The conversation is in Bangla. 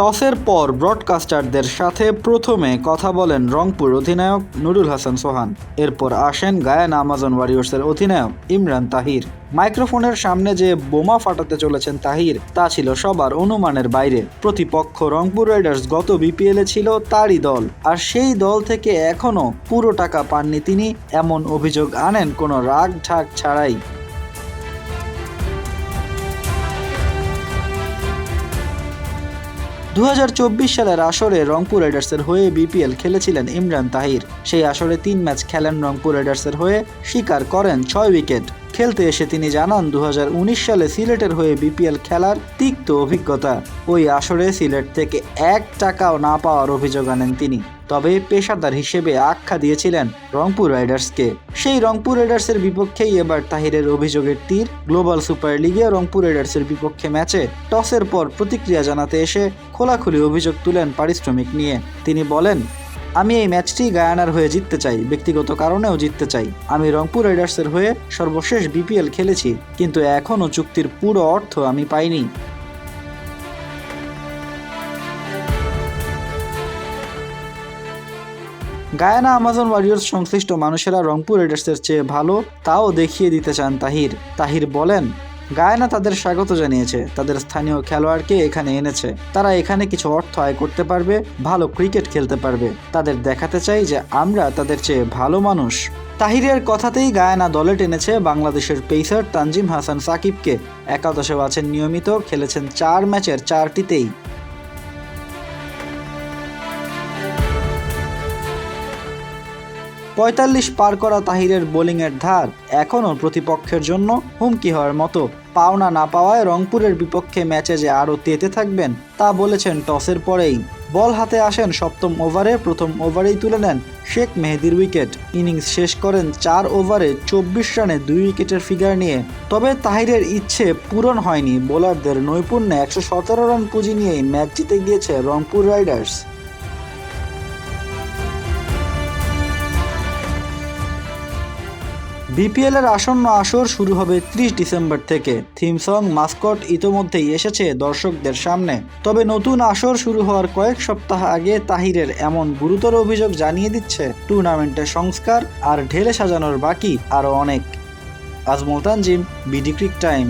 টসের পর ব্রডকাস্টারদের সাথে প্রথমে কথা বলেন রংপুর অধিনায়ক নুরুল হাসান সোহান। এরপর আসেন গায়ানা আমাজন ওয়ারিয়র্সের অধিনায়ক ইমরান তাহির। মাইক্রোফোনের সামনে যে বোমা ফাটাতে চলেছেন তাহির, তা ছিল সবার অনুমানের বাইরে। প্রতিপক্ষ রংপুর রাইডার্স গত বিপিএলে ছিল তারই দল, আর সেই দল থেকে এখনও পুরো টাকা পাননি তিনি, এমন অভিযোগ আনেন কোনো রাগ ঢাক ছাড়াই। দু হাজার চব্বিশ সালের আসরে রংপুর রাইডার্সের হয়ে বিপিএল খেলেছিলেন ইমরান তাহির। সেই আসরে তিন ম্যাচ খেলেন রংপুর রাইডার্সের হয়ে স্বীকার করেন ছয় উইকেট। খেলতে এসে তিনি জানান দু হাজার উনিশ সালে সিলেটের হয়ে বিপিএল খেলার তিক্ত অভিজ্ঞতা। ওই আসরে সিলেট থেকে এক টাকাও না পাওয়ার অভিযোগ আনেন তিনি। তবে পেশাদার হিসেবে আখ্যা দিয়েছিলেন রংপুর রাইডার্সকে। সেই রংপুর রাইডার্সের বিপক্ষেই এবার তাহিরের অভিযোগের তীর। গ্লোবাল সুপার লিগে রংপুর রাইডার্সের বিপক্ষে ম্যাচে টসের পর প্রতিক্রিয়া জানাতে এসে খোলাখুলি অভিযোগ তুলেন পারিশ্রমিক নিয়ে। তিনি বলেন, আমি এই ম্যাচটি গায়ানার হয়ে জিততে চাই, ব্যক্তিগত কারণেও জিততে চাই। আমি রংপুর রাইডার্সের হয়ে সর্বশেষ বিপিএল খেলেছি, কিন্তু এখনও চুক্তির পুরো অর্থ আমি পাইনি। গায়ানা আমাজন ওয়ারিয়র্স সংশ্লিষ্ট মানুষেরা রংপুর রাইডার্সের চেয়ে ভালো তাও দেখিয়ে দিতে চান তাহির। তাহির বলেন, গায়না তাদের স্বাগত জানিয়েছে। তাদের স্থানীয় খেলোয়াড়কে এখানে এনেছে। তারা এখানে কিছু অর্থ আয় করতে পারবে, ভালো ক্রিকেট খেলতে পারবে। তাদের দেখাতে চাই যে আমরা তাদের চেয়ে ভালো মানুষ। তাহিরের কথাতেই গায়ানা দলে টেনেছে বাংলাদেশের পেসার তানজিম হাসান সাকিবকে। একাদশেও আছেন নিয়মিত, খেলেছেন চার ম্যাচের চারটিতেই। পঁয়তাল্লিশ পার করা তাহিরের বোলিংয়ের ধার এখনও প্রতিপক্ষের জন্য হুমকি হওয়ার মতো। পাওনা না পাওয়ায় রংপুরের বিপক্ষে ম্যাচে যে আরও তেতে থাকবেন, তা বলেছেন টসের পরেই। বল হাতে আসেন সপ্তম ওভারে, প্রথম ওভারেই তুলে নেন শেখ মেহেদির উইকেট। ইনিংস শেষ করেন চার ওভারে চব্বিশ রানে দুই উইকেটের ফিগার নিয়ে। তবে তাহিরের ইচ্ছে পূরণ হয়নি। বোলারদের নৈপুণ্যে একশো সতেরো রান পুঁজি নিয়েই ম্যাচ জিতে গিয়েছে রংপুর রাইডার্স। বিপিএল এর আসন্ন আসর শুরু হবে ত্রিশ ডিসেম্বর থেকে। থিম সং মাস্কট ইতোমধ্যেই এসেছে দর্শকদের সামনে। তবে নতুন আসর শুরু হওয়ার কয়েক সপ্তাহ আগে তাহিরের এমন গুরুতর অভিযোগ জানিয়ে দিচ্ছে টুর্নামেন্টের সংস্কার আর ঢেলে সাজানোর বাকি আরও অনেক। Ajmal Tanzim BD cric time